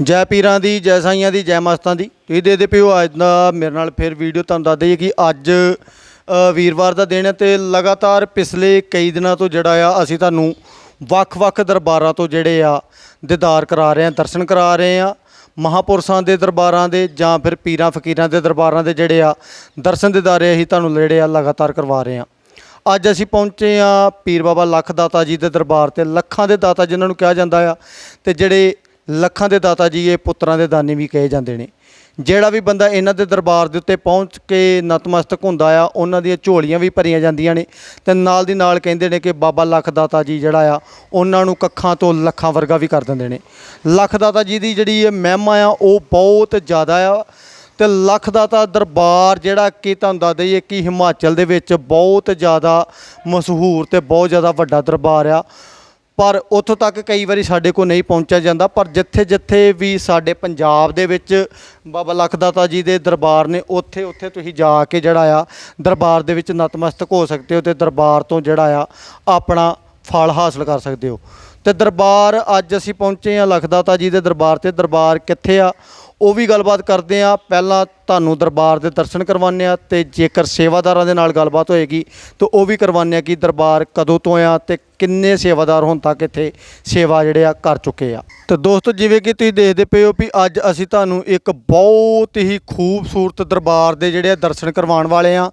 ਜੈ ਪੀਰਾਂ ਦੀ, ਜੈ ਸਾਈਆਂ ਦੀ, ਜੈ ਮਸਤਾਂ ਦੀ। ਤੁਸੀਂ ਦੇਖਦੇ ਪਿਓ ਅੱਜ ਦਾ ਮੇਰੇ ਨਾਲ ਫਿਰ ਵੀਡੀਓ ਤੁਹਾਨੂੰ ਦੱਸ ਦਈਏ ਕਿ ਅੱਜ ਵੀਰਵਾਰ ਦਾ ਦਿਨ ਹੈ ਤੇ ਲਗਾਤਾਰ ਪਿਛਲੇ ਕਈ ਦਿਨਾਂ ਤੋਂ ਜਿਹੜਾ ਆ, ਅਸੀਂ ਤੁਹਾਨੂੰ ਵੱਖ-ਵੱਖ ਦਰਬਾਰਾਂ ਤੋਂ ਜਿਹੜੇ ਆ, ਦੀਦਾਰ ਕਰਾ ਰਹੇ ਆ ਦਰਸ਼ਨ ਕਰਾ ਰਹੇ ਆ ਮਹਾਪੁਰਸ਼ਾਂ ਦੇ ਦਰਬਾਰਾਂ ਦੇ ਜਾਂ ਫਿਰ ਪੀਰਾਂ ਫਕੀਰਾਂ ਦੇ ਦਰਬਾਰਾਂ ਦੇ ਜਿਹੜੇ ਆ, ਦਰਸ਼ਨ ਦਿਦਾਰੇ ਅਸੀਂ ਤੁਹਾਨੂੰ ਜਿਹੜੇ ਆ, ਲਗਾਤਾਰ ਕਰਵਾ ਰਹੇ ਆ ਅੱਜ ਅਸੀਂ ਪਹੁੰਚੇ ਆ ਪੀਰ ਬਾਬਾ ਲੱਖ ਦਾਤਾ ਜੀ ਦੇ ਦਰਬਾਰ ਤੇ, ਲੱਖਾਂ ਦੇ ਦਾਤਾ ਜਿਨ੍ਹਾਂ ਨੂੰ ਕਿਹਾ ਜਾਂਦਾ ਆ, ਤੇ ਜਿਹੜੇ ਲੱਖਾਂ ਦੇ ਦਾਤਾ ਜੀ, ਇਹ ਪੁੱਤਰਾਂ ਦੇ ਦਾਨੀ ਵੀ ਕਹੇ ਜਾਂਦੇ ਨੇ। ਜਿਹੜਾ ਵੀ ਬੰਦਾ ਇਹਨਾਂ ਦੇ ਦਰਬਾਰ ਦੇ ਉੱਤੇ ਪਹੁੰਚ ਕੇ ਨਤਮਸਤਕ ਹੁੰਦਾ ਆ, ਉਹਨਾਂ ਦੀਆਂ ਝੋਲੀਆਂ ਵੀ ਭਰੀਆਂ ਜਾਂਦੀਆਂ ਨੇ ਤੇ ਨਾਲ ਦੀ ਨਾਲ ਕਹਿੰਦੇ ਨੇ ਕਿ ਬਾਬਾ ਲੱਖ ਦਾਤਾ ਜੀ ਜਿਹੜਾ ਆ, ਉਹਨਾਂ ਨੂੰ ਕੱਖਾਂ ਤੋਂ ਲੱਖਾਂ ਵਰਗਾ ਵੀ ਕਰ ਦਿੰਦੇ ਨੇ। ਲੱਖ ਦਾਤਾ ਜੀ ਦੀ ਜਿਹੜੀ ਇਹ ਮਹਿਮਾ ਆ, ਉਹ ਬਹੁਤ ਜ਼ਿਆਦਾ ਆ ਤੇ ਲੱਖ ਦਾ ਤਾਂ ਦਰਬਾਰ ਜਿਹੜਾ ਕਿ ਤੁਹਾਨੂੰ ਦੱਸ ਦਈਏ ਕਿ ਹਿਮਾਚਲ ਦੇ ਵਿੱਚ ਬਹੁਤ ਜ਼ਿਆਦਾ ਮਸ਼ਹੂਰ ਤੇ ਬਹੁਤ ਜ਼ਿਆਦਾ ਵੱਡਾ ਦਰਬਾਰ ਆ। ਪਰ ਉੱਥੋਂ ਤੱਕ ਕਈ ਵਾਰੀ ਸਾਡੇ ਕੋਲ ਨਹੀਂ ਪਹੁੰਚਿਆ ਜਾਂਦਾ। ਪਰ ਜਿੱਥੇ ਜਿੱਥੇ ਵੀ ਸਾਡੇ ਪੰਜਾਬ ਦੇ ਵਿੱਚ ਬਾਬਾ ਲੱਖਦਾਤਾ ਜੀ ਦੇ ਦਰਬਾਰ ਨੇ, ਉੱਥੇ ਉੱਥੇ ਤੁਸੀਂ ਜਾ ਕੇ ਜਿਹੜਾ ਆ, ਦਰਬਾਰ ਦੇ ਵਿੱਚ ਨਤਮਸਤਕ ਹੋ ਸਕਦੇ ਹੋ ਤੇ ਦਰਬਾਰ ਤੋਂ ਜਿਹੜਾ ਆ, ਆਪਣਾ ਫਲ ਹਾਸਲ ਕਰ ਸਕਦੇ ਹੋ। ਤੇ ਦਰਬਾਰ ਅੱਜ ਅਸੀਂ ਪਹੁੰਚੇ ਆ ਲਖਦਾਤਾ ਜੀ ਦੇ ਦਰਬਾਰ ਤੇ। ਦਰਬਾਰ ਕਿੱਥੇ ਆ? ਉਹ ਵੀ ਗੱਲਬਾਤ ਕਰਦੇ ਆ ਪਹਿਲਾਂ ਤੁਹਾਨੂੰ ਦਰਬਾਰ ਦੇ ਦਰਸ਼ਨ ਕਰਵਾਉਂਦੇ ਆ ਤੇ ਜੇਕਰ ਸੇਵਾਦਾਰਾਂ ਦੇ ਨਾਲ ਗੱਲਬਾਤ ਹੋਏਗੀ ਤਾਂ ਉਹ ਵੀ ਕਰਵਾਉਂਦੇ ਆ ਕਿ ਦਰਬਾਰ ਕਦੋਂ ਤੋਂ ਆ ਤੇ ਕਿੰਨੇ ਸੇਵਾਦਾਰ ਹੁਣ ਤੱਕ ਇੱਥੇ ਸੇਵਾ ਜਿਹੜੇ ਆ ਕਰ ਚੁੱਕੇ ਆ। ਤੇ ਦੋਸਤੋ, ਜਿਵੇਂ ਕਿ ਤੁਸੀਂ ਦੇਖਦੇ ਪਏ ਹੋ ਵੀ ਅੱਜ ਅਸੀਂ ਤੁਹਾਨੂੰ ਇੱਕ ਬਹੁਤ ਹੀ ਖੂਬਸੂਰਤ ਦਰਬਾਰ ਦੇ ਜਿਹੜੇ ਆ ਦਰਸ਼ਨ ਕਰਵਾਉਣ ਵਾਲੇ ਆ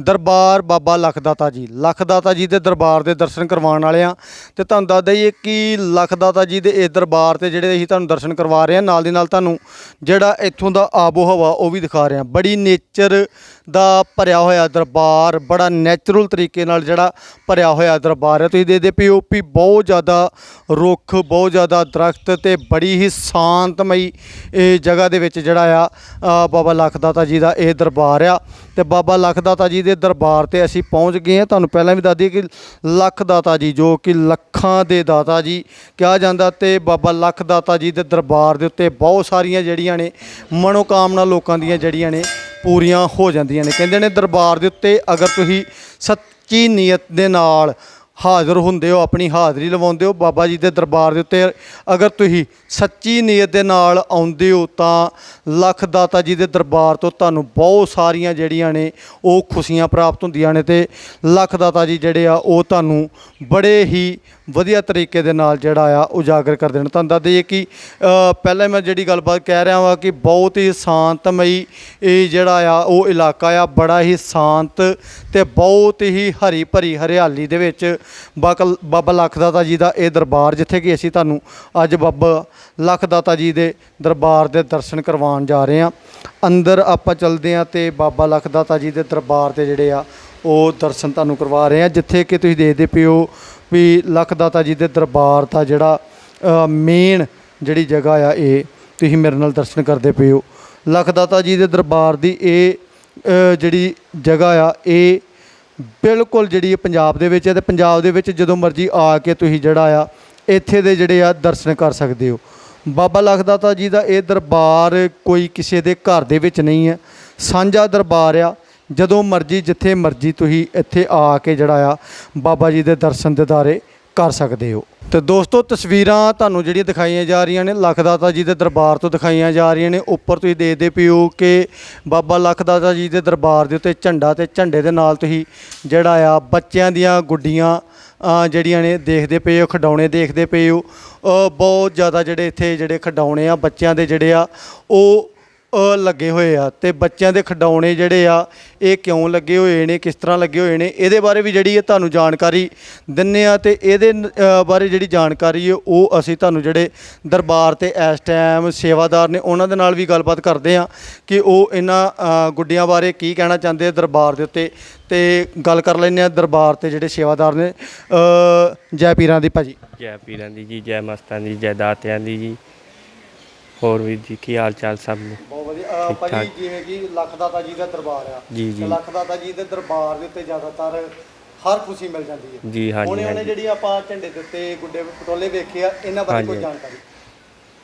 ਦਰਬਾਰ ਬਾਬਾ ਲਖਦਾਤਾ ਜੀ ਲਖਦਾਤਾ ਜੀ ਦੇ ਦਰਬਾਰ ਦੇ ਦਰਸ਼ਨ ਕਰਵਾਉਣ ਵਾਲੇ ਆ ਤੇ ਤੁਹਾਨੂੰ ਦੱਸ ਦਈਏ ਕਿ ਲਖਦਾਤਾ ਜੀ ਦੇ ਇਸ ਦਰਬਾਰ ਤੇ ਜਿਹੜੇ ਅਸੀਂ ਤੁਹਾਨੂੰ ਦਰਸ਼ਨ ਕਰਵਾ ਰਹੇ ਆ ਨਾਲ ਦੀ ਨਾਲ ਤੁਹਾਨੂੰ ਜਿਹੜਾ ਇੱਥੋਂ ਦਾ ਆਬੋ ਹਵਾ ਉਹ ਵੀ ਦਿਖਾ ਰਹੇ। ਆ ਬੜੀ ਨੇਚਰ ਦਾ ਭਰਿਆ ਹੋਇਆ ਦਰਬਾਰ ਬੜਾ ਨੈਚੁਰਲ ਤਰੀਕੇ ਨਾਲ ਜਿਹੜਾ ਭਰਿਆ ਹੋਇਆ ਦਰਬਾਰ ਹੈ। ਤੁਸੀਂ ਦੇਖਦੇ ਪਿਓ ਵੀ ਬਹੁਤ ਜ਼ਿਆਦਾ ਰੁੱਖ ਬਹੁਤ ਜ਼ਿਆਦਾ ਦਰਖਤ ਤੇ ਬੜੀ ਹੀ ਸ਼ਾਂਤਮਈ ਇਹ ਜਗ੍ਹਾ ਦੇ ਵਿੱਚ ਜਿਹੜਾ ਆ ਅ, ਬਾਬਾ ਲਖਦਾਤਾ ਜੀ ਦਾ ਇਹ ਦਰਬਾਰ ਆ। ਤੇ ਬਾਬਾ ਲਖਦਾਤਾ ਜੀ ਦੇ ਦਰਬਾਰ ਤੇ ਅਸੀਂ ਪਹੁੰਚ ਗਏ ਹਾਂ। ਤੁਹਾਨੂੰ ਪਹਿਲਾਂ ਵੀ ਦੱਸ ਦਈਏ ਕਿ ਲਖਦਾਤਾ ਜੀ ਜੋ ਕਿ ਲੱਖਾਂ ਦੇ ਦਾਤਾ ਜੀ ਕਿਹਾ ਜਾਂਦਾ ਤੇ ਬਾਬਾ ਲਖਦਾਤਾ ਜੀ ਦੇ ਦਰਬਾਰ ਦੇ ਉੱਤੇ ਬਹੁਤ ਸਾਰੀਆਂ ਜਿਹੜੀਆਂ ਨੇ ਮਨੋਕਾਮਨਾ ਲੋਕਾਂ ਦੀਆਂ ਜਿਹੜੀਆਂ ਨੇ ਪੂਰੀਆਂ ਹੋ ਜਾਂਦੀਆਂ ਨੇ। ਕਹਿੰਦੇ ਨੇ ਦਰਬਾਰ ਦੇ ਉੱਤੇ ਅਗਰ ਤੁਸੀਂ ਸੱਚੀ ਨੀਅਤ ਦੇ ਨਾਲ ਹਾਜ਼ਰ ਹੁੰਦੇ ਹੋ, ਆਪਣੀ ਹਾਜ਼ਰੀ ਲਵਾਉਂਦੇ ਹੋ, ਬਾਬਾ ਜੀ ਦੇ ਦਰਬਾਰ ਦੇ ਉੱਤੇ ਅਗਰ ਤੁਸੀਂ ਸੱਚੀ ਨੀਅਤ ਦੇ ਨਾਲ ਆਉਂਦੇ ਹੋ ਤਾਂ ਲੱਖ ਦਾਤਾ ਜੀ ਦੇ ਦਰਬਾਰ ਤੋਂ ਤੁਹਾਨੂੰ ਬਹੁਤ ਸਾਰੀਆਂ ਜਿਹੜੀਆਂ ਨੇ ਉਹ ਖੁਸ਼ੀਆਂ ਪ੍ਰਾਪਤ ਹੁੰਦੀਆਂ ਨੇ ਤੇ ਲੱਖ ਦਾਤਾ ਜੀ ਜਿਹੜੇ ਆ ਉਹ ਤੁਹਾਨੂੰ ਬੜੇ ਹੀ ਵਧੀਆ ਤਰੀਕੇ ਦੇ ਨਾਲ ਜਿਹੜਾ ਆ ਉਜਾਗਰ ਕਰਦੇ ਨੇ ਤੁਹਾਨੂੰ ਦੱਸ ਦਈਏ ਕਿ ਪਹਿਲਾਂ ਮੈਂ ਜਿਹੜੀ ਗੱਲਬਾਤ ਕਹਿ ਰਿਹਾ ਹਾਂ ਕਿ ਬਹੁਤ ਹੀ ਸ਼ਾਂਤਮਈ ਇਹ ਜਿਹੜਾ ਆ ਉਹ ਇਲਾਕਾ ਆ, ਬੜਾ ਹੀ ਸ਼ਾਂਤ ਤੇ ਬਹੁਤ ਹੀ ਹਰੀ ਭਰੀ ਹਰਿਆਲੀ ਦੇ ਵਿੱਚ ਬਾਕਲ ਬਾਬਾ ਲਖਦਾਤਾ ਜੀ ਦਾ ਇਹ ਦਰਬਾਰ, ਜਿੱਥੇ ਕਿ ਅਸੀਂ ਤੁਹਾਨੂੰ ਅੱਜ ਬਾਬਾ ਲੱਖ ਦਾਤਾ ਜੀ ਦੇ ਦਰਬਾਰ ਦੇ ਦਰਸ਼ਨ ਕਰਵਾਉਣ ਜਾ ਰਹੇ ਹਾਂ। ਅੰਦਰ ਆਪਾਂ ਚੱਲਦੇ ਹਾਂ ਤੇ ਬਾਬਾ ਲੱਖ ਦਾਤਾ ਜੀ ਦੇ ਦਰਬਾਰ ਤੇ ਜਿਹੜੇ ਆ, ਉਹ ਦਰਸ਼ਨ ਤੁਹਾਨੂੰ ਕਰਵਾ ਰਹੇ ਹਾਂ, ਜਿੱਥੇ ਕਿ ਤੁਸੀਂ ਦੇਖਦੇ ਪਿਓ ਵੀ ਲਖਦਾਤਾ ਜੀ ਦੇ ਦਰਬਾਰ ਦਾ ਜਿਹੜਾ ਮੇਨ ਜਿਹੜੀ ਜਗ੍ਹਾ ਆ ਇਹ, ਤੁਸੀਂ ਮੇਰੇ ਨਾਲ ਦਰਸ਼ਨ ਕਰਦੇ ਪਏ ਹੋ। ਲਖਦਾਤਾ ਜੀ ਦੇ ਦਰਬਾਰ ਦੀ ਇਹ ਜਿਹੜੀ ਜਗ੍ਹਾ ਆ, ਇਹ ਬਿਲਕੁਲ ਜਿਹੜੀ ਪੰਜਾਬ ਦੇ ਵਿੱਚ ਹੈ ਤੇ ਪੰਜਾਬ ਦੇ ਵਿੱਚ ਜਦੋਂ ਮਰਜ਼ੀ ਆ ਕੇ ਤੁਸੀਂ ਜਿਹੜਾ ਆ, ਇੱਥੇ ਦੇ ਜਿਹੜੇ ਆ ਦਰਸ਼ਨ ਕਰ ਸਕਦੇ ਹੋ। ਬਾਬਾ ਲਖਦਾਤਾ ਜੀ ਦਾ ਇਹ ਦਰਬਾਰ ਕੋਈ ਕਿਸੇ ਦੇ ਘਰ ਦੇ ਵਿੱਚ ਨਹੀਂ ਹੈ। ਸਾਂਝਾ ਦਰਬਾਰ ਆ ਜਦੋਂ ਮਰਜ਼ੀ, ਜਿੱਥੇ ਮਰਜ਼ੀ ਤੁਸੀਂ ਇੱਥੇ ਆ ਕੇ ਜਿਹੜਾ ਆ, ਬਾਬਾ ਜੀ ਦੇ ਦਰਸ਼ਨ ਦਿਦਾਰੇ ਕਰ ਸਕਦੇ ਹੋ। ਤੇ ਦੋਸਤੋ, ਤਸਵੀਰਾਂ ਤੁਹਾਨੂੰ ਜਿਹੜੀਆਂ ਦਿਖਾਈਆਂ ਜਾ ਰਹੀਆਂ ਨੇ, ਲੱਖ ਲਖਦਾਤਾ ਜੀ ਦੇ ਦਰਬਾਰ ਤੋਂ ਦਿਖਾਈਆਂ ਜਾ ਰਹੀਆਂ ਨੇ। ਉੱਪਰ ਤੁਸੀਂ ਦੇਖਦੇ ਪਿਓ ਕਿ ਬਾਬਾ ਲੱਖ ਲਖਦਾਤਾ ਜੀ ਦੇ ਦਰਬਾਰ ਦੇ ਉੱਤੇ ਝੰਡਾ ਤੇ ਝੰਡੇ ਦੇ ਨਾਲ ਤੁਸੀਂ ਜਿਹੜਾ ਆ, ਬੱਚਿਆਂ ਦੀਆਂ ਗੁੱਡੀਆਂ ਜਿਹੜੀਆਂ ਨੇ ਦੇਖਦੇ ਪਏ ਹੋ, ਖਿਡੌਣੇ ਦੇਖਦੇ ਪਏ ਹੋ। ਬਹੁਤ ਜ਼ਿਆਦਾ ਜਿਹੜੇ ਇੱਥੇ ਜਿਹੜੇ ਖਿਡੌਣੇ ਆ, ਬੱਚਿਆਂ ਦੇ ਜਿਹੜੇ ਆ, ਉਹ ਲੱਗੇ ਹੋਏ ਆ ਤੇ ਬੱਚਿਆਂ ਦੇ ਖਿਡੌਣੇ ਜਿਹੜੇ ਆ ਇਹ ਕਿਉਂ ਲੱਗੇ ਹੋਏ ਨੇ ਕਿਸ ਤਰ੍ਹਾਂ ਲੱਗੇ ਹੋਏ ਨੇ ਇਹਦੇ ਬਾਰੇ ਵੀ ਜਿਹੜੀ ਹੈ ਤੁਹਾਨੂੰ ਜਾਣਕਾਰੀ ਦਿੰਨੇ ਆ ਤੇ ਇਹਦੇ ਬਾਰੇ ਜਿਹੜੀ ਜਾਣਕਾਰੀ ਹੈ ਉਹ ਅਸੀਂ ਤੁਹਾਨੂੰ ਜਿਹੜੇ ਦਰਬਾਰ ਤੇ ਇਸ ਟਾਈਮ ਸੇਵਾਦਾਰ ਨੇ ਉਹਨਾਂ ਦੇ ਨਾਲ ਵੀ ਗੱਲਬਾਤ ਕਰਦੇ ਆ ਕਿ ਉਹ ਇਹਨਾਂ ਅ, ਗੁੱਡੀਆਂ ਬਾਰੇ ਕੀ ਕਹਿਣਾ ਚਾਹੁੰਦੇ ਆ ਦਰਬਾਰ ਦੇ ਉੱਤੇ ਤੇ ਗੱਲ ਕਰ ਲੈਂਦੇ ਆ ਦਰਬਾਰ ਤੇ ਜਿਹੜੇ ਸੇਵਾਦਾਰ ਨੇ। ਜੈ ਪੀਰਾਂ ਦੀ ਭਾਜੀ। ਜੈ ਪੀਰਾਂ ਦੀ ਜੀ ਜੈ ਮਸਤਾਂ ਦੀ ਜੈ ਦਾਤਿਆਂ ਦੀ ਜੀ। ਹੋਰ ਵੀ ਜੀ ਕੀ ਹਾਲ ਚਾਲ ਸਭ ਨੇ? ਬਹੁਤ ਵਧੀਆ। ਭਾਜੀ ਠਾਕ। ਜਿਵੇਂ ਕਿ ਲਖਦਾਤਾ ਜੀ ਦਾ ਦਰਬਾਰ ਆ। ਜੀ, ਜੀ। ਤੇ ਲਖਦਾਤਾ ਜੀ ਦੇ ਦਰਬਾਰ ਦੇ ਉੱਤੇ ਜ਼ਿਆਦਾਤਰ ਹਰ ਖੁਸ਼ੀ ਮਿਲ ਜਾਂਦੀ ਹੈ। ਜੀ ਹਾਂਜੀ ਉਹਨੇ ਉਹਨੇ ਹਾਂਜੀ। ਜਿਹੜੀ ਆਪਾਂ ਝੰਡੇ ਦੇ ਉੱਤੇ ਗੁੱਡੇ ਪਟੋਲੇ ਵੇਖੇ ਆ ਇਹਨਾਂ ਬਾਰੇ ਕੋਈ ਹਾਂਜੀ। ਜਾਣਕਾਰੀ?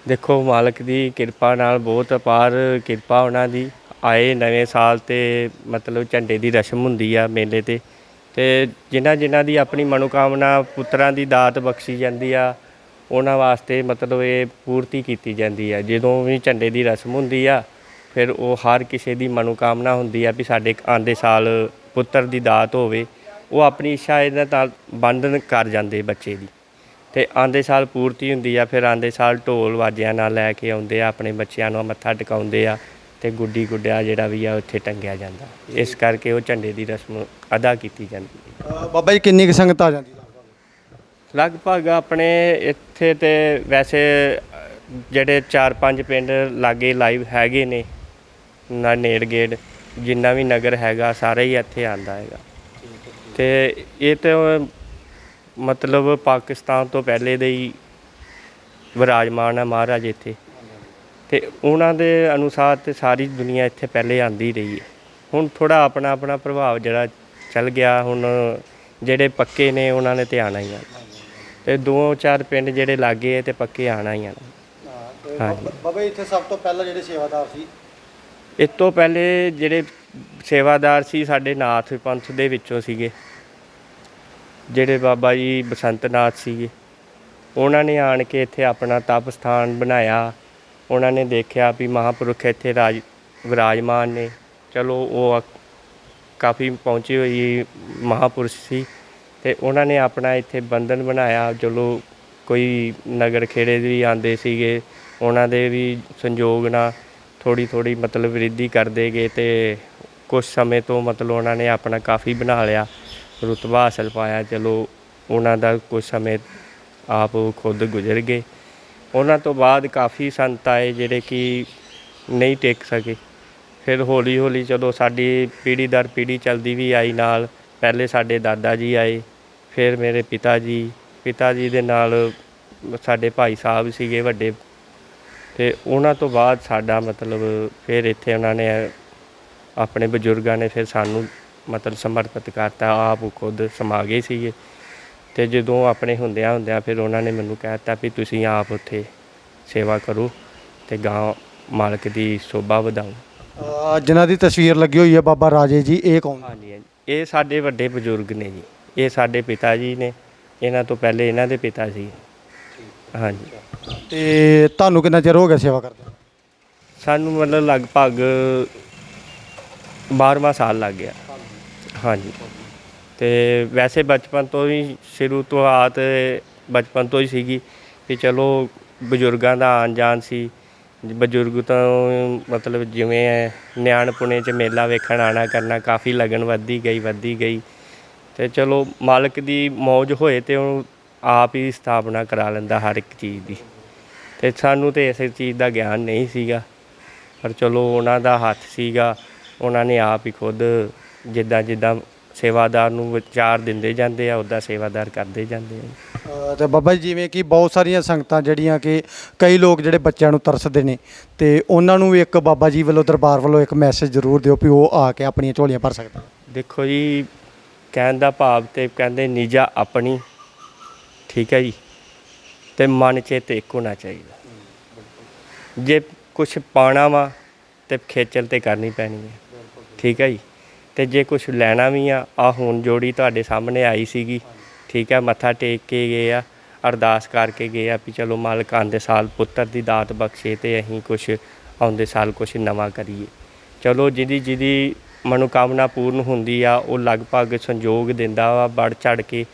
ਦੇਖੋ ਮਾਲਕ ਦੀ ਕਿਰਪਾ ਨਾਲ ਬਹੁਤ ਅਪਾਰ ਕਿਰਪਾ ਉਹਨਾਂ ਦੀ। ਆਏ ਨਵੇਂ ਸਾਲ ਤੇ ਮਤਲਬ ਝੰਡੇ ਦੀ ਰਸਮ ਹੁੰਦੀ ਆ ਮੇਲੇ ਤੇ। ਤੇ ਜਿਨ੍ਹਾਂ ਜਿਨ੍ਹਾਂ ਦੀ ਆਪਣੀ ਮਨੋਕਾਮਨਾ ਪੁੱਤਰਾਂ ਦੀ ਦਾਤ ਬਖਸ਼ੀ ਜਾਂਦੀ ਆ ਉਹਨਾਂ ਵਾਸਤੇ ਮਤਲਬ ਇਹ ਪੂਰਤੀ ਕੀਤੀ ਜਾਂਦੀ ਹੈ ਜਦੋਂ ਵੀ ਝੰਡੇ ਦੀ ਰਸਮ ਹੁੰਦੀ ਆ, ਫਿਰ ਉਹ ਹਰ ਕਿਸੇ ਦੀ ਮਨੋਕਾਮਨਾ ਹੁੰਦੀ ਆ ਵੀ ਸਾਡੇ ਆਂਦੇ ਸਾਲ ਪੁੱਤਰ ਦੀ ਦਾਤ ਹੋਵੇ, ਉਹ ਆਪਣੀ ਇੱਛਾ ਇਹਦਾ ਤਾਂ ਬੰਧਨ ਕਰ ਜਾਂਦੇ ਬੱਚੇ ਦੀ। ਤੇ ਆਂਦੇ ਸਾਲ ਪੂਰਤੀ ਹੁੰਦੀ ਆ, ਫਿਰ ਆਂਦੇ ਸਾਲ ਢੋਲ ਵਾਜਿਆਂ ਨਾਲ ਲੈ ਕੇ ਆਉਂਦੇ ਆ, ਆਪਣੇ ਬੱਚਿਆਂ ਨੂੰ ਮੱਥਾ ਟਿਕਾਉਂਦੇ ਆ ਤੇ ਗੁੱਡੀ ਗੁੱਡਿਆ ਜਿਹੜਾ ਵੀ ਆ ਉੱਥੇ ਟੰਗਿਆ ਜਾਂਦਾ। ਇਸ ਕਰਕੇ ਉਹ ਝੰਡੇ ਦੀ ਰਸਮ ਅਦਾ ਕੀਤੀ ਜਾਂਦੀ ਹੈ। ਬਾਬਾ ਜੀ, ਕਿੰਨੀ ਕੁ ਸੰਗਤ ਆ ਜਾਂਦੀ? ਲਗਭਗ ਆਪਣੇ ਇੱਥੇ ਤੇ ਵੈਸੇ, ਜਿਹੜੇ 4-5 ਪਿੰਡ ਲਾਗੇ ਲਾਈਵ ਹੈਗੇ ਨੇ, ਨਾ ਨੇੜ ਗੇੜ ਜਿੰਨਾ ਵੀ ਨਗਰ ਹੈਗਾ, ਸਾਰਾ ਹੀ ਇੱਥੇ ਆਂਦਾ ਹੈਗਾ। ਤੇ ਇਹ ਤੇ ਮਤਲਬ ਪਾਕਿਸਤਾਨ ਤੋਂ ਪਹਿਲੇ ਦੇ ਹੀ ਵਿਰਾਜਮਾਨ ਹੈ ਮਹਾਰਾਜ ਇੱਥੇ। ਤੇ ਉਹਨਾਂ ਦੇ ਅਨੁਸਾਰ ਤੇ ਸਾਰੀ ਦੁਨੀਆ ਇੱਥੇ ਪਹਿਲੇ ਆਂਦੀ ਰਹੀ ਹੈ। ਹੁਣ ਥੋੜਾ ਆਪਣਾ ਆਪਣਾ ਪ੍ਰਭਾਵ ਜਿਹੜਾ ਚੱਲ ਗਿਆ, ਹੁਣ ਜਿਹੜੇ ਪੱਕੇ ਨੇ, ਉਹਨਾਂ ਨੇ ਤੇ ਆਣਾ ਹੀ ਆ। ਤੇ ਦੋ ਚਾਰ ਪਿੰਡ ਜਿਹੜੇ ਲਾਗੇ ਹੈ ਤੇ ਪੱਕੇ ਆਣਾ ਹੀ ਆਣਾ। ਹਾਂਜੀ। ਬਾਬਾ ਜੀ ਇੱਥੇ ਸਭ ਤੋਂ ਪਹਿਲਾਂ ਜਿਹੜੇ ਸੇਵਾਦਾਰ ਸੀ? ਇਸ ਤੋਂ ਪਹਿਲੇ ਜਿਹੜੇ ਸੇਵਾਦਾਰ ਸੀ ਸਾਡੇ ਨਾਥ ਪੰਥ ਦੇ ਵਿੱਚੋਂ ਸੀਗੇ। ਜਿਹੜੇ ਬਾਬਾ ਜੀ ਬਸੰਤ ਨਾਥ ਸੀਗੇ। ਉਹਨਾਂ ਨੇ ਆਣ ਕੇ ਇੱਥੇ ਆਪਣਾ ਤਪ ਸਥਾਨ ਬਣਾਇਆ। ਉਹਨਾਂ ਨੇ ਦੇਖਿਆ ਵੀ ਮਹਾਪੁਰਖ ਇੱਥੇ ਰਾਜ ਵਿਰਾਜਮਾਨ ਨੇ। ਚਲੋ ਉਹ ਕਾਫੀ ਪਹੁੰਚੀ ਹੋਈ ਮਹਾਪੁਰਸ਼ ਸੀ। ਤੇ ਉਹਨਾਂ ਨੇ ਆਪਣਾ ਇੱਥੇ ਬੰਧਨ ਬਣਾਇਆ। ਚਲੋ ਕੋਈ ਨਗਰ ਖੇੜੇ ਵੀ ਆਂਦੇ ਸੀਗੇ, ਉਹਨਾਂ ਦੇ ਵੀ ਸੰਯੋਗ ਨਾਲ ਥੋੜੀ ਥੋੜੀ ਮਤਲਬ ਵ੍ਰਿੱਧੀ ਕਰਦੇ ਗਏ ਤੇ ਕੁਝ ਸਮੇਂ ਤੋਂ ਮਤਲਬ ਉਹਨਾਂ ਨੇ ਆਪਣਾ ਕਾਫੀ ਬਣਾ ਲਿਆ, ਰੁਤਬਾ ਹਾਸਲ ਪਾਇਆ। ਚਲੋ ਉਹਨਾਂ ਦਾ ਕੁਝ ਸਮੇਂ ਆਪ ਖੁਦ ਗੁਜ਼ਰ ਗਏ। ਉਹਨਾਂ ਤੋਂ ਬਾਅਦ ਕਾਫੀ ਸੰਤ ਆਏ ਜਿਹੜੇ ਕਿ ਨਹੀਂ ਟਿਕ ਸਕੇ। ਫਿਰ ਹੌਲੀ ਹੌਲੀ ਜਦੋਂ ਸਾਡੀ ਪੀੜ੍ਹੀ ਦਰ ਪੀੜ੍ਹੀ ਚੱਲਦੀ ਵੀ ਆਈ ਨਾਲ। ਪਹਿਲੇ ਸਾਡੇ ਦਾਦਾ ਜੀ ਆਏ ਫਿਰ ਮੇਰੇ ਪਿਤਾ ਜੀ ਪਿਤਾ ਜੀ ਦੇ ਨਾਲ ਸਾਡੇ ਭਾਈ ਸਾਹਿਬ ਸੀਗੇ ਵੱਡੇ ਤੇ ਉਹਨਾਂ ਤੋਂ ਬਾਅਦ ਸਾਡਾ ਮਤਲਬ ਫਿਰ ਇੱਥੇ ਉਹਨਾਂ ਨੇ ਆਪਣੇ ਬਜ਼ੁਰਗਾਂ ਨੇ ਫਿਰ ਸਾਨੂੰ ਮਤਲਬ ਸਮਰਪਿਤ ਕਰਤਾ ਆਪ ਖੁਦ ਸਮਾ ਗਏ ਸੀਗੇ। ਤੇ ਜਦੋਂ ਆਪਣੇ ਹੁੰਦਿਆਂ ਹੁੰਦਿਆਂ ਫਿਰ ਉਹਨਾਂ ਨੇ ਮੈਨੂੰ ਕਹਿ ਦਿੱਤਾ ਵੀ ਤੁਸੀਂ ਆਪ ਉੱਥੇ ਸੇਵਾ ਕਰੋ ਤੇ ਗਾਂ ਮਾਲਕ ਦੀ ਸ਼ੋਭਾ ਵਧਾਓ। ਜਿਨ੍ਹਾਂ ਦੀ ਤਸਵੀਰ ਲੱਗੀ ਹੋਈ ਹੈ ਬਾਬਾ ਰਾਜੇ ਜੀ ਇਹ ਕੌਣ? ਹਾਂਜੀ ਹਾਂਜੀ। ਇਹ ਸਾਡੇ ਵੱਡੇ ਬਜ਼ੁਰਗ ਨੇ ਜੀ। ਇਹ ਸਾਡੇ ਪਿਤਾ ਜੀ ਨੇ। ਇਹਨਾਂ ਤੋਂ ਪਹਿਲੇ ਇਹਨਾਂ ਦੇ ਪਿਤਾ ਸੀ। ਹਾਂਜੀ। ਤੇ ਤੁਹਾਨੂੰ ਕਿੰਨਾ ਚਿਰ ਹੋ ਗਿਆ ਸੇਵਾ ਕਰਦੇ ਸਾਨੂੰ ਮਤਲਬ ਲਗਭਗ 12ਵਾਂ ਸਾਲ ਲੱਗ ਗਿਆ। ਹਾਂਜੀ। ਤੇ ਵੈਸੇ ਬਚਪਨ ਤੋਂ ਹੀ ਸ਼ੁਰੂ ਤੋਂ ਆਤ ਬਚਪਨ ਤੋਂ ਹੀ ਸੀਗੀ ਕਿ ਚਲੋ ਬਜ਼ੁਰਗਾਂ ਦਾ ਆਣ ਜਾਣ ਸੀ। ਬਜ਼ੁਰਗ ਤੋਂ ਮਤਲਬ ਜਿਵੇਂ ਨਿਆਣਪੁਣੇ ਚ ਮੇਲਾ ਵੇਖਣ, ਆਣਾ ਕਰਨਾ ਕਾਫੀ ਲਗਨ ਵੱਧਦੀ ਗਈ ਵੱਧਦੀ ਗਈ। ਤੇ ਚਲੋ, ਮਾਲਕ ਦੀ ਮੌਜ ਹੋਏ ਤੇ ਉਹ ਆਪ ਹੀ ਸਥਾਪਨਾ ਕਰਾ ਲੈਂਦਾ ਹਰ ਇੱਕ ਚੀਜ਼ ਦੀ। ਤੇ ਸਾਨੂੰ ਤੇ ਇਸ ਚੀਜ਼ ਦਾ ਗਿਆਨ ਨਹੀਂ ਸੀਗਾ। ਪਰ ਚਲੋ, ਉਹਨਾਂ ਦਾ ਹੱਥ ਸੀਗਾ। ਉਹਨਾਂ ਨੇ ਆਪ ਹੀ ਖੁਦ ਜਿੱਦਾਂ ਜਿੱਦਾਂ ਸੇਵਾਦਾਰ ਨੂੰ ਵਿਚਾਰ ਦਿੰਦੇ ਜਾਂਦੇ ਆ ਉੱਦਾਂ ਸੇਵਾਦਾਰ ਕਰਦੇ ਜਾਂਦੇ ਆ। ਤੇ ਬਾਬਾ ਜੀ ਜਿਵੇਂ ਕਿ ਬਹੁਤ ਸਾਰੀਆਂ ਸੰਗਤਾਂ ਜਿਹੜੀਆਂ ਕਿ ਕਈ ਲੋਕ ਜਿਹੜੇ ਬੱਚਿਆਂ ਨੂੰ ਤਰਸਦੇ ਨੇ ਤੇ ਉਹਨਾਂ ਨੂੰ ਵੀ ਇੱਕ ਬਾਬਾ ਜੀ ਵੱਲੋਂ ਦਰਬਾਰ ਵੱਲੋਂ ਇੱਕ ਮੈਸੇਜ ਜ਼ਰੂਰ ਦਿਓ ਵੀ ਉਹ ਆ ਕੇ ਆਪਣੀਆਂ ਝੋਲੀਆਂ ਭਰ ਸਕਦੇ। ਦੇਖੋ ਜੀ ਕਹਿਣ ਦਾ ਭਾਵ ਤੇ ਕਹਿੰਦੇ ਨਿਜਾ ਆਪਣੀ ਠੀਕ ਹੈ ਜੀ ਤੇ ਮਨ ਚੇਤ ਇੱਕ ਹੋਣਾ ਚਾਹੀਦਾ। ਜੇ ਕੁਝ ਪਾਣਾ ਵਾ ਤੇ ਖੇਚਲ ਤੇ ਕਰਨੀ ਪੈਣੀ ਹੈ। ਠੀਕ ਹੈ ਜੀ। ਤੇ ਜੇ ਕੁਝ ਲੈਣਾ ਵੀ ਆ ਆ ਹੁਣ ਜੋੜੀ ਤੁਹਾਡੇ ਸਾਹਮਣੇ ਆਈ ਸੀਗੀ। ਠੀਕ ਹੈ ਮੱਥਾ ਟੇਕ ਕੇ ਗਏ ਆ, ਅਰਦਾਸ ਕਰਕੇ ਗਏ ਆ ਵੀ ਚਲੋ ਮਾਲਕ ਆਉਂਦੇ ਸਾਲ ਪੁੱਤਰ ਦੀ ਦਾਤ ਬਖਸ਼ੇ ਤੇ ਅਸੀਂ ਕੁਝ ਆਉਂਦੇ ਸਾਲ ਕੁਝ ਨਵਾਂ ਕਰੀਏ। ਚਲੋ ਜਿਹਦੀ ਜਿਹਦੀ ਮਨੋਕਾਮਨਾ ਪੂਰਨ ਹੁੰਦੀ ਆ, ਉਹ ਲਗਭਗ ਸੰਯੋਗ ਦਿੰਦਾ ਵਾ ਵੱਧ ਚੜ ਕੇ।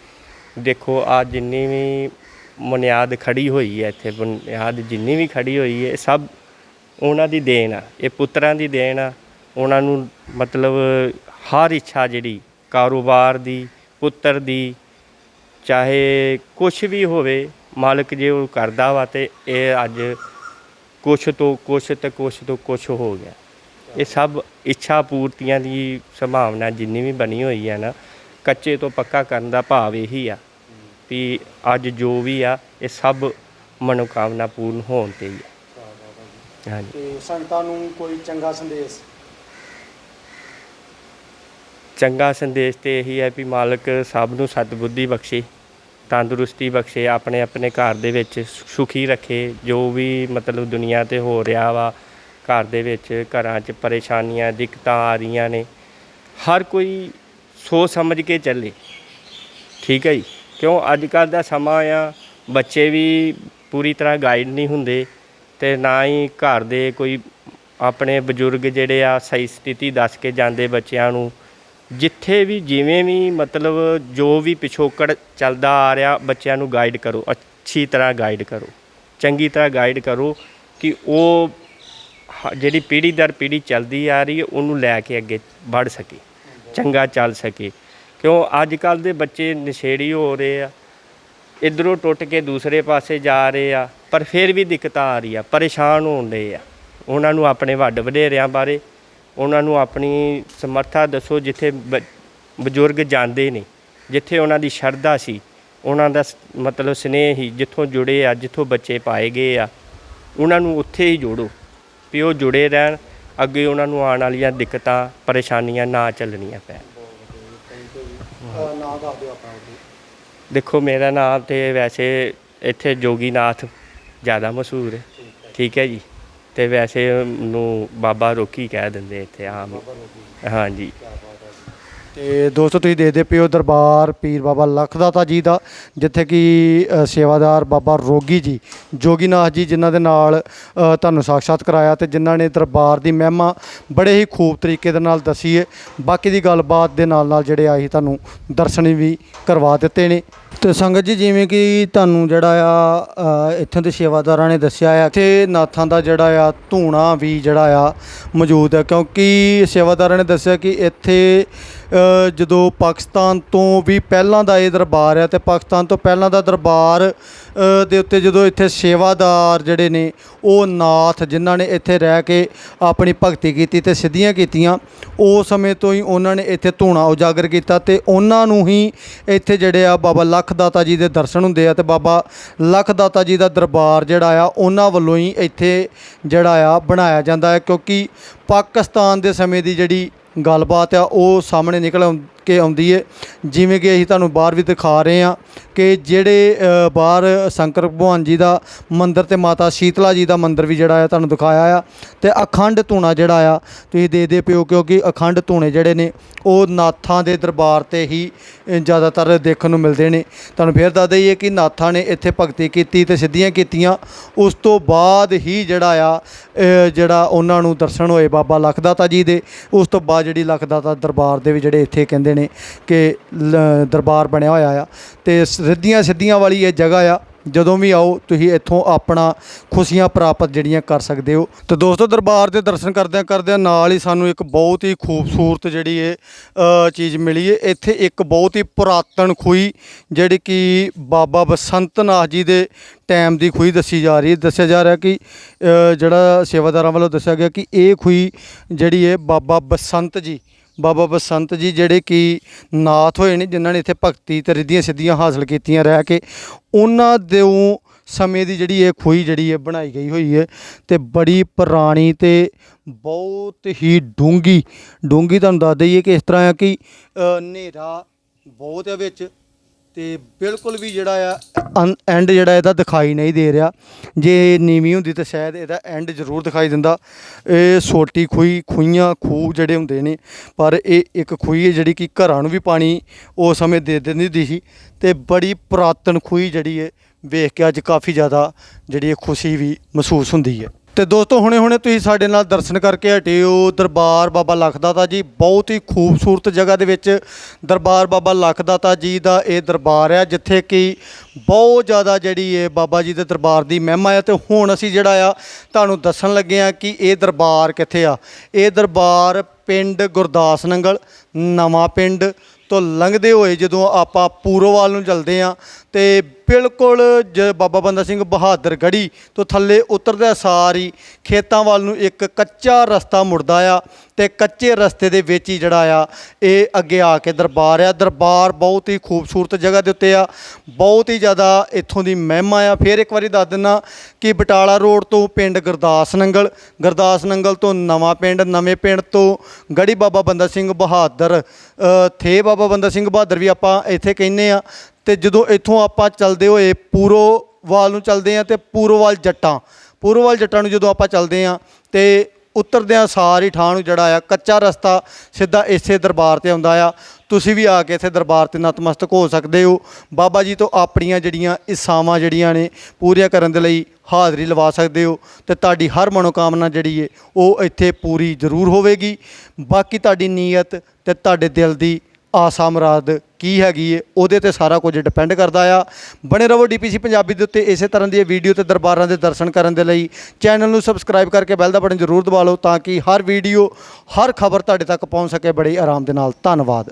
ਦੇਖੋ, ਆ ਜਿੰਨੀ ਵੀ ਬੁਨਿਆਦ ਖੜੀ ਹੋਈ ਹੈ ਇੱਥੇ ਬੁਨਿਆਦ ਜਿੰਨੀ ਵੀ ਖੜੀ ਹੋਈ ਹੈ ਸਭ ਉਹਨਾਂ ਦੀ ਦੇਣ ਆ, ਇਹ ਪੁੱਤਰਾਂ ਦੀ ਦੇਣ ਆ ਉਹਨਾਂ ਨੂੰ ਮਤਲਬ ਹਰ ਇੱਛਾ ਜਿਹੜੀ ਕਾਰੋਬਾਰ ਦੀ ਪੁੱਤਰ ਦੀ ਚਾਹੇ ਕੁਝ ਵੀ ਹੋਵੇ ਮਾਲਕ ਜੇ ਉਹ ਕਰਦਾ ਵਾ ਤੇ ਇਹ ਅੱਜ ਕੁਛ ਤੋਂ ਕੁਛ ਤੇ ਕੁਛ ਤੋਂ ਕੁਛ ਹੋ ਗਿਆ। ਇਹ ਸਭ ਇੱਛਾ ਪੂਰਤੀਆਂ ਦੀ ਸੰਭਾਵਨਾ ਜਿੰਨੀ ਵੀ ਬਣੀ ਹੋਈ ਹੈ ਨਾ ਕੱਚੇ ਤੋਂ ਪੱਕਾ ਕਰਨ ਦਾ ਭਾਵ ਇਹੀ ਆ ਵੀ ਅੱਜ ਜੋ ਵੀ ਆ ਇਹ ਸਭ ਮਨੋਕਾਮਨਾ ਪੂਰਨ ਹੋਣ ਤੇ ਹੀ ਆ। ਹਾਂਜੀ। ਤੇ ਸੰਗਤਾਂ ਨੂੰ ਕੋਈ ਚੰਗਾ ਸੰਦੇਸ਼? ਚੰਗਾ ਸੰਦੇਸ਼ ਤੇ ਇਹੀ ਹੈ ਵੀ ਮਾਲਕ ਸਭ ਨੂੰ ਸਤਬੁੱਧੀ ਬਖਸ਼ੇ, ਤੰਦਰੁਸਤੀ ਬਖਸ਼ੇ, ਆਪਣੇ ਆਪਣੇ ਘਰ ਦੇ ਵਿੱਚ ਸੁਖੀ ਰੱਖੇ। ਜੋ ਵੀ ਮਤਲਬ ਦੁਨੀਆ ਤੇ ਹੋ ਰਿਹਾ ਵਾ, ਘਰ ਦੇ ਵਿੱਚ ਘਰਾਂ 'ਚ ਪਰੇਸ਼ਾਨੀਆਂ, ਦਿੱਕਤਾਂ ਆ ਰਹੀਆਂ ਨੇ, ਹਰ ਕੋਈ ਸੋਚ ਸਮਝ ਕੇ ਚੱਲੇ। ਠੀਕ ਹੈ ਜੀ? ਕਿਉਂ? ਅੱਜ ਕੱਲ ਦਾ ਸਮਾਂ ਆ, ਬੱਚੇ ਵੀ ਪੂਰੀ ਤਰ੍ਹਾਂ ਗਾਈਡ ਨਹੀਂ ਹੁੰਦੇ ਤੇ ਨਾ ਹੀ ਘਰ ਦੇ ਕੋਈ ਆਪਣੇ ਬਜ਼ੁਰਗ ਜਿਹੜੇ ਆ ਸਹੀ ਸਥਿਤੀ ਦੱਸ ਕੇ ਜਾਂਦੇ ਬੱਚਿਆਂ ਨੂੰ। ਜਿੱਥੇ ਵੀ ਜਿਵੇਂ ਵੀ ਮਤਲਬ ਜੋ ਵੀ ਪਿਛੋਕੜ ਚੱਲਦਾ ਆ ਰਿਹਾ, ਬੱਚਿਆਂ ਨੂੰ ਗਾਈਡ ਕਰੋ, ਅੱਛੀ ਤਰ੍ਹਾਂ ਗਾਈਡ ਕਰੋ, ਚੰਗੀ ਤਰ੍ਹਾਂ ਗਾਈਡ ਕਰੋ ਕਿ ਉਹ ਹ- ਜਿਹੜੀ ਪੀੜ੍ਹੀ ਦਰ ਪੀੜ੍ਹੀ ਚੱਲਦੀ ਆ ਰਹੀ ਹੈ, ਉਹਨੂੰ ਲੈ ਕੇ ਅੱਗੇ ਵੱਧ ਸਕੇ, ਚੰਗਾ ਚੱਲ ਸਕੇ। ਕਿਉਂ? ਅੱਜ ਕੱਲ ਦੇ ਬੱਚੇ ਨਸ਼ੇੜੀ ਹੋ ਰਹੇ ਆ, ਇਧਰੋਂ ਟੁੱਟ ਕੇ ਦੂਸਰੇ ਪਾਸੇ ਜਾ ਰਹੇ ਆ, ਪਰ ਫਿਰ ਵੀ ਦਿੱਕਤਾਂ ਆ ਰਹੀ ਆ ਪਰੇਸ਼ਾਨ ਹੋਣ ਰਹੇ ਆ। ਉਹਨਾਂ ਨੂੰ ਆਪਣੇ ਵੱਡ ਵਡੇਰਿਆਂ ਬਾਰੇ ਉਹਨਾਂ ਨੂੰ ਆਪਣੀ ਸਮਰੱਥਾ ਦੱਸੋ ਜਿੱਥੇ ਬ- ਬਜ਼ੁਰਗ ਜਾਂਦੇ ਨੇ, ਜਿੱਥੇ ਉਹਨਾਂ ਦੀ ਸ਼ਰਧਾ ਸੀ, ਉਹਨਾਂ ਦਾ ਸ- ਮਤਲਬ ਸਨੇਹ ਹੀ ਜਿੱਥੋਂ ਜੁੜੇ ਆ, ਜਿੱਥੋਂ ਬੱਚੇ ਪਾਏ ਗਏ ਆ, ਉਹਨਾਂ ਨੂੰ ਉੱਥੇ ਹੀ ਜੋੜੋ, ਵੀ ਉਹ ਜੁੜੇ ਰਹਿਣ, ਅੱਗੇ ਉਹਨਾਂ ਨੂੰ ਆਉਣ ਵਾਲੀਆਂ ਦਿੱਕਤਾਂ, ਪਰੇਸ਼ਾਨੀਆਂ ਨਾ ਚੱਲਣੀਆਂ ਪੈਣ। ਨਾਂ ਦੱਸ ਦਿਓ ਆਪਣਾ ਦੇਖੋ, ਮੇਰਾ ਨਾਮ ਤੇ ਵੈਸੇ ਇੱਥੇ ਜੋਗੀਨਾਥ ਜ਼ਿਆਦਾ ਮਸ਼ਹੂਰ ਹੈ। ਠੀਕ ਹੈ ਜੀ। ਤੇ ਵੈਸੇ ਨੂੰ ਬਾਬਾ ਰੋਕੀ ਕਹਿ ਦਿੰਦੇ ਇੱਥੇ ਆਮ ਹਾਂਜੀ। ਤੇ ਦੋਸਤੋ ਤੁਸੀਂ ਦੇਖਦੇ ਪਿਓ ਦਰਬਾਰ ਪੀਰ ਬਾਬਾ ਲਖਦਾਤਾ ਜੀ ਦਾ ਜਿੱਥੇ ਕਿ ਅ, ਸੇਵਾਦਾਰ ਬਾਬਾ ਰੋਗੀ ਜੀ ਜੋਗੀਨਾਥ ਜੀ ਜਿਨ੍ਹਾਂ ਦੇ ਨਾਲ ਅ, ਤੁਹਾਨੂੰ ਸਾਖਸ਼ਾਤ ਕਰਾਇਆ ਤੇ ਜਿਨ੍ਹਾਂ ਨੇ ਦਰਬਾਰ ਦੀ ਮਹਿਮਾ ਬੜੇ ਹੀ ਖੂਬ ਤਰੀਕੇ ਦੇ ਨਾਲ ਦਸੀ ਹੈ ਬਾਕੀ ਦੀ ਗੱਲਬਾਤ ਦੇ ਨਾਲ ਨਾਲ ਜਿਹੜੇ ਆਹੀ ਤੁਹਾਨੂੰ ਦਰਸ਼ਨ ਵੀ ਕਰਵਾ ਦਿੱਤੇ ਨੇ। ਤੇ ਸੰਗਤ ਜੀ, ਜਿਵੇਂ ਕਿ ਤੁਹਾਨੂੰ ਜਿਹੜਾ ਆ ਇੱਥੋਂ ਦੇ ਸੇਵਾਦਾਰਾਂ ਨੇ ਦੱਸਿਆ ਆ, ਇੱਥੇ ਨਾਥਾਂ ਦਾ ਜਿਹੜਾ ਆ, ਧੂਣਾ ਵੀ ਜਿਹੜਾ ਆ ਮੌਜੂਦ ਹੈ ਕਿਉਂਕਿ ਸੇਵਾਦਾਰਾਂ ਨੇ ਦੱਸਿਆ ਕਿ ਇੱਥੇ ਜਦੋਂ ਪਾਕਿਸਤਾਨ ਤੋਂ ਵੀ ਪਹਿਲਾਂ ਦਾ ਇਹ ਦਰਬਾਰ ਹੈ ਤੇ ਪਾਕਿਸਤਾਨ ਤੋਂ ਪਹਿਲਾਂ ਦਾ ਦਰਬਾਰ ਦੇ ਉੱਤੇ ਜਦੋਂ ਇੱਥੇ ਸੇਵਾਦਾਰ ਜਿਹੜੇ ਨੇ, ਉਹ ਨਾਥ ਜਿਨ੍ਹਾਂ ਨੇ ਇੱਥੇ ਰਹਿ ਕੇ ਆਪਣੀ ਭਗਤੀ ਕੀਤੀ ਤੇ ਸਿੱਧੀਆਂ ਕੀਤੀਆਂ, ਉਹ ਸਮੇਂ ਤੋਂ ਹੀ ਉਹਨਾਂ ਨੇ ਇੱਥੇ ਧੂਣਾ ਉਜਾਗਰ ਕੀਤਾ ਤੇ ਉਹਨਾਂ ਨੂੰ ਹੀ ਇੱਥੇ ਜਿਹੜੇ ਆ ਬਾਬਾ ਲੱਖ ਦਾਤਾ ਜੀ ਦੇ ਦਰਸ਼ਨ ਹੁੰਦੇ ਆ ਤੇ ਬਾਬਾ ਲੱਖ ਦਾਤਾ ਜੀ ਦਾ ਦਰਬਾਰ ਜਿਹੜਾ ਆ, ਉਹਨਾਂ ਵੱਲੋਂ ਹੀ ਇੱਥੇ ਜਿਹੜਾ ਆ ਬਣਾਇਆ ਜਾਂਦਾ ਹੈ ਕਿਉਂਕਿ ਪਾਕਿਸਤਾਨ ਦੇ ਸਮੇਂ ਦੀ ਜਿਹੜੀ ਗੱਲਬਾਤ ਆ, ਉਹ ਸਾਹਮਣੇ ਨਿਕਲ ਕੇ ਆਉਂਦੀ ਹੈ ਜਿਵੇਂ ਕਿ ਅਸੀਂ ਤੁਹਾਨੂੰ ਬਾਹਰ ਵੀ ਦਿਖਾ ਰਹੇ ਹਾਂ ਕਿ ਜਿਹੜੇ ਬਾਹਰ ਸ਼ੰਕਰ ਭਗਵਾਨ ਜੀ ਦਾ ਮੰਦਿਰ ਤੇ ਮਾਤਾ ਸ਼ੀਤਲਾ ਜੀ ਦਾ ਮੰਦਿਰ ਵੀ ਜਿਹੜਾ ਆ ਤੁਹਾਨੂੰ ਦਿਖਾਇਆ ਆ, ਤੇ ਅਖੰਡ ਧੂਣਾ ਜਿਹੜਾ ਆ, ਤੁਸੀਂ ਦੇਖਦੇ ਪਿਓ ਕਿਉਂਕਿ ਅਖੰਡ ਧੂਣੇ ਜਿਹੜੇ ਨੇ, ਉਹ ਨਾਥਾਂ ਦੇ ਦਰਬਾਰ ਤੇ ਹੀ ਜ਼ਿਆਦਾਤਰ ਦੇਖਣ ਨੂੰ ਮਿਲਦੇ ਨੇ। ਤੁਹਾਨੂੰ ਫਿਰ ਦੱਸ ਦਈਏ ਕਿ ਨਾਥਾਂ ਨੇ ਇੱਥੇ ਭਗਤੀ ਕੀਤੀ ਤੇ ਸਿੱਧੀਆਂ ਕੀਤੀਆਂ, ਉਸ ਤੋਂ ਬਾਅਦ ਹੀ ਜਿਹੜਾ ਆ ਜਿਹੜਾ ਉਹਨਾਂ ਨੂੰ ਦਰਸ਼ਨ ਹੋਏ ਬਾਬਾ ਲਖਦਾਤਾ ਜੀ ਦੇ, ਉਸ ਤੋਂ ਬਾਅਦ ਜਿਹੜੀ ਲਖਦਾਤਾ ਦਰਬਾਰ ਦੇ ਵੀ ਜਿਹੜੇ ਇੱਥੇ ਕਹਿੰਦੇ ਨੇ ਕਿ ਲ- ਦਰਬਾਰ ਬਣਿਆ ਹੋਇਆ ਆ, ਤੇ ਸਿੱਧੀਆਂ ਸਿੱਧੀਆਂ ਵਾਲੀ ਇਹ ਜਗ੍ਹਾ ਆ। ਜਦੋਂ ਵੀ ਆਓ, ਤੁਸੀਂ ਇੱਥੋਂ ਆਪਣਾ ਖੁਸ਼ੀਆਂ ਪ੍ਰਾਪਤ ਜਿਹੜੀਆਂ ਕਰ ਸਕਦੇ ਹੋ। ਤੇ ਦੋਸਤੋ, ਦਰਬਾਰ ਦੇ ਦਰਸ਼ਨ ਕਰਦਿਆਂ ਕਰਦਿਆਂ ਨਾਲ ਹੀ ਸਾਨੂੰ ਇੱਕ ਬਹੁਤ ਹੀ ਖੂਬਸੂਰਤ ਜਿਹੜੀ ਇਹ ਚੀਜ਼ ਮਿਲੀ ਹੈ ਇੱਥੇ ਇੱਕ ਬਹੁਤ ਹੀ ਪੁਰਾਤਨ ਖੂਹੀ, ਜਿਹੜੀ ਕਿ ਬਾਬਾ ਬਸੰਤ ਨਾਥ ਜੀ ਦੇ ਟਾਈਮ ਦੀ ਖੂਹੀ ਦੱਸੀ ਜਾ ਰਹੀ ਹੈ ਦੱਸਿਆ ਜਾ ਰਿਹਾ ਕਿ ਜਿਹੜਾ ਸੇਵਾਦਾਰਾਂ ਵੱਲੋਂ ਦੱਸਿਆ ਗਿਆ ਕਿ ਇਹ ਖੂਹੀ ਜਿਹੜੀ ਹੈ ਬਾਬਾ ਬਸੰਤ ਜੀ ਬਾਬਾ ਬਸੰਤ ਜੀ ਜਿਹੜੇ ਕਿ ਨਾਥ ਹੋਏ ਨੇ, ਜਿਨ੍ਹਾਂ ਨੇ ਇੱਥੇ ਭਗਤੀ ਤੇ ਰਿੱਧੀਆਂ ਸਿੱਧੀਆਂ ਹਾਸਲ ਕੀਤੀਆਂ ਰਹਿ ਕੇ, ਉਹਨਾਂ ਦੇ ਸਮੇਂ ਦੀ ਜਿਹੜੀ ਇਹ ਖੂਹੀ ਜਿਹੜੀ ਹੈ ਬਣਾਈ ਗਈ ਹੋਈ ਹੈ ਤੇ ਬੜੀ ਪੁਰਾਣੀ ਤੇ ਬਹੁਤ ਹੀ ਡੂੰਗੀ ਡੂੰਗੀ ਤੁਹਾਨੂੰ ਦੱਸ ਦਈਏ ਕਿ ਇਸ ਤਰ੍ਹਾਂ ਹੈ ਕਿ ਹਨੇਰਾ ਬਹੁਤ ਹੈ ਵਿੱਚ। ਤੇ ਬਿਲਕੁਲ ਵੀ ਜਿਹੜਾ ਆ ਐਂਡ ਜਿਹੜਾ ਇਹਦਾ ਦਿਖਾਈ ਨਹੀਂ ਦੇ ਰਿਹਾ। ਜੇ ਨੀਵੀਂ ਹੁੰਦੀ ਤਾਂ ਸ਼ਾਇਦ ਇਹਦਾ ਐਂਡ ਜ਼ਰੂਰ ਦਿਖਾਈ ਦਿੰਦਾ। ਇਹ ਛੋਟੀ ਖੂਹੀ, ਖੂਹੀਆਂ ਖੂਹ ਜਿਹੜੇ ਹੁੰਦੇ ਨੇ, ਪਰ ਇਹ ਇੱਕ ਖੂਹੀ ਹੈ ਜਿਹੜੀ ਕਿ ਘਰਾਂ ਨੂੰ ਵੀ ਪਾਣੀ ਉਸ ਸਮੇਂ ਦੇ ਦਿੰਦੀ ਹੁੰਦੀ ਸੀ ਤੇ ਬੜੀ ਪੁਰਾਤਨ ਖੂਹੀ ਜਿਹੜੀ ਹੈ, ਵੇਖ ਕੇ ਅੱਜ ਕਾਫੀ ਜ਼ਿਆਦਾ ਜਿਹੜੀ ਹੈ ਖੁਸ਼ੀ ਵੀ ਮਹਿਸੂਸ ਹੁੰਦੀ ਹੈ। ਤੇ ਦੋਸਤੋ ਹੁਣੇ ਹੁਣੇ ਤੁਸੀਂ ਸਾਡੇ ਨਾਲ ਦਰਸ਼ਨ ਕਰਕੇ ਹਟੇ ਹੋ। ਦਰਬਾਰ ਬਾਬਾ ਲਖਦਾਤਾ ਜੀ, ਬਹੁਤ ਹੀ ਖੂਬਸੂਰਤ ਜਗ੍ਹਾ ਦੇ ਵਿੱਚ ਦਰਬਾਰ ਬਾਬਾ ਲਖਦਾਤਾ ਜੀ ਦਾ ਇਹ ਦਰਬਾਰ ਆ, ਜਿੱਥੇ ਕਿ ਬਹੁਤ ਜ਼ਿਆਦਾ ਜਿਹੜੀ ਹੈ ਬਾਬਾ ਜੀ ਦੇ ਦਰਬਾਰ ਦੀ ਮਹਿਮਾ ਆ। ਤੇ ਹੁਣ ਅਸੀਂ ਜਿਹੜਾ ਆ, ਤੁਹਾਨੂੰ ਦੱਸਣ ਲੱਗੇ ਆ ਕਿ ਇਹ ਦਰਬਾਰ ਕਿੱਥੇ ਆ। ਇਹ ਦਰਬਾਰ ਪਿੰਡ ਗੁਰਦਾਸ ਨੰਗਲ, ਨਵਾਂ ਪਿੰਡ ਤੋਂ ਲੰਘਦੇ ਹੋਏ ਜਦੋਂ ਆਪਾਂ ਪੂਰਵਵਾਲ ਨੂੰ ਚੱਲਦੇ ਆ, ਤੇ ਬਿਲਕੁਲ ਜ ਬਾਬਾ ਬੰਦਾ ਸਿੰਘ ਬਹਾਦਰ ਗੜੀ ਤੋਂ ਥੱਲੇ ਉਤਰਦਾ ਸਾਰ ਹੀ ਖੇਤਾਂ ਵੱਲ ਨੂੰ ਇੱਕ ਕੱਚਾ ਰਸਤਾ ਮੁੜਦਾ ਆ ਤੇ ਕੱਚੇ ਰਸਤੇ ਦੇ ਵਿੱਚ ਹੀ ਜਿਹੜਾ ਆ, ਇਹ ਅੱਗੇ ਆ ਕੇ ਦਰਬਾਰ ਆ। ਦਰਬਾਰ ਬਹੁਤ ਹੀ ਖੂਬਸੂਰਤ ਜਗ੍ਹਾ ਦੇ ਉੱਤੇ ਆ। ਬਹੁਤ ਹੀ ਜ਼ਿਆਦਾ ਇੱਥੋਂ ਦੀ ਮਹਿਮਾ ਆ। ਫਿਰ ਇੱਕ ਵਾਰੀ ਦੱਸ ਦਿੰਨਾ ਕਿ ਬਟਾਲਾ ਰੋਡ ਤੋਂ ਪਿੰਡ ਗੁਰਦਾਸ ਨੰਗਲ ਗੁਰਦਾਸ ਨੰਗਲ ਤੋਂ ਨਵਾਂ ਪਿੰਡ, ਨਵੇਂ ਪਿੰਡ ਤੋਂ ਗੜੀ ਬਾਬਾ ਬੰਦਾ ਸਿੰਘ ਬਹਾਦਰ ਥੇ ਬਾਬਾ ਬੰਦਾ ਸਿੰਘ ਬਹਾਦਰ ਵੀ ਆਪਾਂ ਇੱਥੇ ਕਹਿੰਦੇ ਆ। ਤੇ ਜਦੋਂ ਇੱਥੋਂ ਆਪਾਂ ਚੱਲਦੇ ਹੋਏ ਪੂਰੋ ਵਾਲ ਨੂੰ ਚੱਲਦੇ ਆ ਤੇ ਪੂਰੋਵਾਲ ਜੱਟਾਂ ਪੂਰੋਵਾਲ ਜੱਟਾਂ ਨੂੰ ਜਦੋਂ ਆਪਾਂ ਚੱਲਦੇ ਆ ਤੇ ਉਤਰਦਿਆਂ ਸਾਰ ਹੀ ਠਾਹ ਨੂੰ ਜਿਹੜਾ ਆ, ਕੱਚਾ ਰਸਤਾ ਸਿੱਧਾ ਇਸੇ ਦਰਬਾਰ ਤੇ ਆਉਂਦਾ ਆ। ਤੁਸੀਂ ਵੀ ਆ ਕੇ ਇੱਥੇ ਦਰਬਾਰ ਤੇ ਨਤਮਸਤਕ ਹੋ ਸਕਦੇ ਹੋ। ਬਾਬਾ ਜੀ ਤੋਂ ਆਪਣੀਆਂ ਜਿਹੜੀਆਂ ਇਸਾਵਾਂ ਜਿਹੜੀਆਂ ਨੇ ਪੂਰੀਆਂ ਕਰਨ ਦੇ ਲਈ ਹਾਜ਼ਰੀ ਲਵਾ ਸਕਦੇ ਹੋ ਤੇ ਤੁਹਾਡੀ ਹਰ ਮਨੋਕਾਮਨਾ ਜਿਹੜੀ ਏ, ਉਹ ਇੱਥੇ ਪੂਰੀ ਜ਼ਰੂਰ ਹੋਵੇਗੀ। ਬਾਕੀ ਤੁਹਾਡੀ ਨੀਅਤ ਤੇ ਤੁਹਾਡੇ ਦਿਲ ਦੀ ਆਸਾ ਮੁਰਾਦ ਕੀ ਹੈਗੀ ਏ, ਉਹਦੇ ਤੇ ਸਾਰਾ ਕੁਝ ਡਿਪੈਂਡ ਕਰਦਾ ਆ। ਬਣੇ ਰਹੋ ਡੀਪੀਸੀ ਪੰਜਾਬੀ ਦੇ ਉੱਤੇ, ਇਸੇ ਤਰ੍ਹਾਂ ਦੀ ਵੀਡੀਓ ਤੇ ਦਰਬਾਰਾਂ ਦੇ ਦਰਸ਼ਨ ਕਰਨ ਦੇ ਲਈ। ਚੈਨਲ ਨੂੰ ਸਬਸਕ੍ਰਾਈਬ ਕਰਕੇ ਬੈਲ ਦਾ ਬਟਨ ਜ਼ਰੂਰ ਦਬਾ ਲਓ ਤਾਂ ਕਿ ਹਰ ਵੀਡੀਓ ਹਰ ਖਬਰ ਤੁਹਾਡੇ ਤੱਕ ਪਹੁੰਚ ਸਕੇ ਬੜੇ ਆਰਾਮ ਦੇ ਨਾਲ। ਧੰਨਵਾਦ।